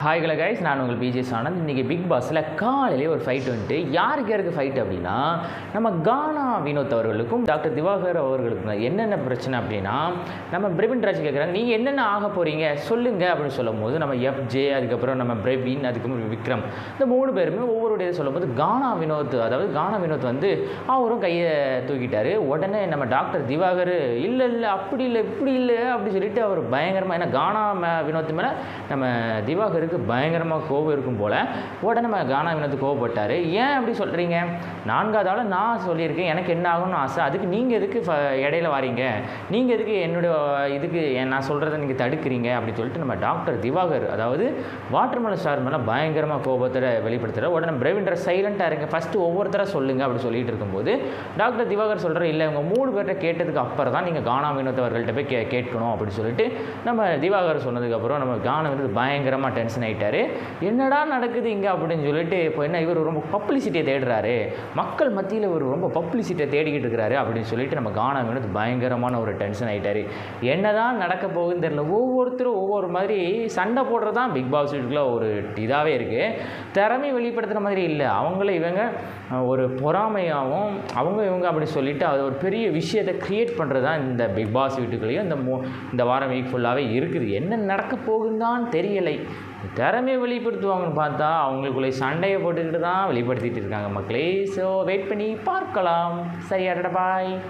Hi hello guys நான் உங்கள் PJ Anand இன்றைக்கி பிக் பாஸில் காலையிலே ஒரு ஃபைட் வந்துட்டு யாருக்கு யாருக்கு ஃபைட் அப்படின்னா நம்ம கானா வினோத் அவர்களுக்கும் டாக்டர் திவாகர் அவர்களுக்கும் என்னென்ன பிரச்சனை அப்படின்னா நம்ம பிரவீன் ராஜ் கேட்குறாங்க நீங்கள் என்னென்ன ஆக போகிறீங்க சொல்லுங்க அப்படின்னு சொல்லும் போது நம்ம எஃப்ஜே அதுக்கப்புறம் நம்ம பிரவீன் அதுக்கப்புறம் விக்ரம் இந்த மூணு பேருமே ஒவ்வொருடைய சொல்லும்போது கானா வினோத் அதாவது கானா வினோத் வந்து அவரும் கையை தூக்கிட்டார். உடனே நம்ம டாக்டர் திவாகர் இல்லை இல்லை அப்படி இல்லை இப்படி இல்லை அப்படின்னு சொல்லிட்டு அவர் பயங்கரமாக ஏன்னா கானா மே- வினோத் மேலே நம்ம திவாகருக்கு பயங்கரமாக கோபம் இருக்கும் போல் உடனே நம்ம கானா வினோத் கோவப்பட்டார். ஏன் அப்படி சொல்கிறீங்க நான்காவது ஆள் நான் சொல்லியிருக்கேன். எனக்கு என்ன ஆகணும்னு ஆசை. அதுக்கு நீங்கள் எதுக்கு இடையில வாரீங்க? நீங்கள் எதுக்கு என்னுடைய இதுக்கு நான் சொல்கிறத நீங்கள் தடுக்கிறீங்க? அப்படின்னு சொல்லிட்டு நம்ம டாக்டர் திவாகர் அதாவது வாட்டர்மலன் ஸ்டார் மேலே பயங்கரமாக கோபத்தை வெளிப்படுத்துகிற உடனே பிரவீண்டர் சைலண்ட்டாக இருங்க. ஃபஸ்ட்டு ஒவ்வொருத்தராக சொல்லுங்கள் அப்படி சொல்லிட்டு இருக்கும்போது டாக்டர் திவாகர் சொல்கிற இல்லை இவங்க மூணு பேர்கிட்ட கேட்டதுக்கு அப்புறம் தான் நீங்கள் கானா வினோத் அவர்கள்ட்ட போய் கே கேட்கணும். அப்படின்னு சொல்லிட்டு நம்ம திவாகர் சொன்னதுக்கப்புறம் நம்ம கானா வினோத் பயங்கரமாக டென்ஷன் ஆகிட்டாரு என்னடா நடக்குது இங்கே அப்படின்னு சொல்லிட்டு இப்போ என்ன இவர் ரொம்ப பப்ளிசிட்டியை தேடுறாரு. மக்கள் மத்தியில் இவர் ரொம்ப பப்ளிசிட்டியை தேடிக்கிட்டு இருக்கிறாரு அப்படின்னு சொல்லிட்டு நம்ம கானா வினோத் பயங்கரமான ஒரு டென்ஷன் ஆகிட்டாரு என்னதான் நடக்க போகுதுன்னு தெரியல. ஒவ்வொருத்தரும் ஒவ்வொரு மாதிரி சண்டை போடுறது தான் பிக் பாஸ் வீட்டுக்குள்ள ஒரு இதாகவே இருக்குது திறமை வெளிப்படுத்துகிற மாதிரி இல்லை. அவங்கள இவங்க ஒரு பொறாமையாகவும் அவங்க இவங்க அப்படி சொல்லிட்டு அது ஒரு பெரிய விஷயத்தை க்ரியேட் பண்ணுறது தான் இந்த பிக் பாஸ் வீட்டுக்குள்ளேயும் இந்த மோ இந்த வாரம் வீக் ஃபுல்லாகவே இருக்குது. என்ன நடக்க போகுதுன்னு தெரியலை. திறமையை வெளிப்படுத்துவாங்கன்னு பார்த்தா அவங்களுக்குள்ளே சண்டையை போட்டுக்கிட்டு தான் வெளிப்படுத்திட்டு இருக்காங்க மக்களே. ஸோ வெயிட் பண்ணி பார்க்கலாம். சரி அடடா பாய்